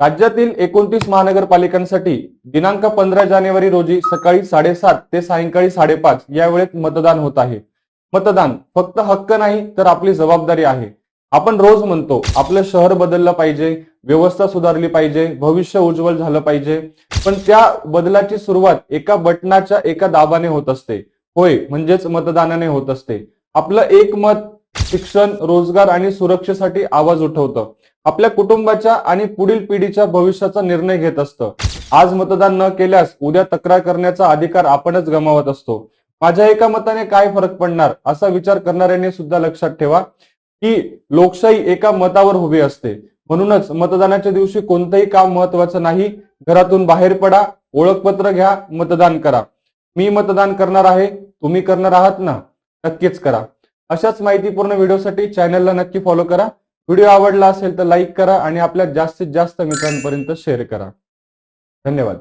राज्यातील एकोणतीस महानगरपालिकांसाठी दिनांक पंधरा जानेवारी रोजी सकाळी साडेसात ते सायंकाळी साडेपाच या वेळेत मतदान होत आहे. मतदान फक्त हक्क नाही तर आपली जबाबदारी आहे. आपण रोज म्हणतो आपलं शहर बदललं पाहिजे व्यवस्था सुधारली पाहिजे भविष्य उज्ज्वल झालं पाहिजे. पण त्या बदलाची सुरुवात एका बटनाच्या एका दाबाने होत असते. होय म्हणजेच मतदानाने होत असते. आपलं एक मत शिक्षण रोजगार आणि सुरक्षेसाठी आवाज उठवतं. आपल्या कुटुंबाच्या आणि पुढील पिढीच्या भविष्याचा निर्णय घेत असतं. आज मतदान न केल्यास उद्या तक्रार करण्याचा अधिकार आपणच गमावत असतो. माझ्या एका मताने काय फरक पडणार? असा विचार करणाऱ्यांनी सुद्धा लक्षात ठेवा की लोकशाही एका मतावर उभी असते. म्हणूनच मतदानाच्या दिवशी कोणतंही काम महत्वाचं नाही. घरातून बाहेर पडा ओळखपत्र घ्या मतदान करा. मी मतदान करणार आहे तुम्ही करणार आहात ना? नक्कीच करा. अशाच माहितीपूर्ण व्हिडिओसाठी चॅनलला नक्की फॉलो करा. व्हिडिओ आवडला असेल तर लाईक करा आणि आपल्या जास्तीत जास्त मित्रांपर्यंत शेअर करा. धन्यवाद.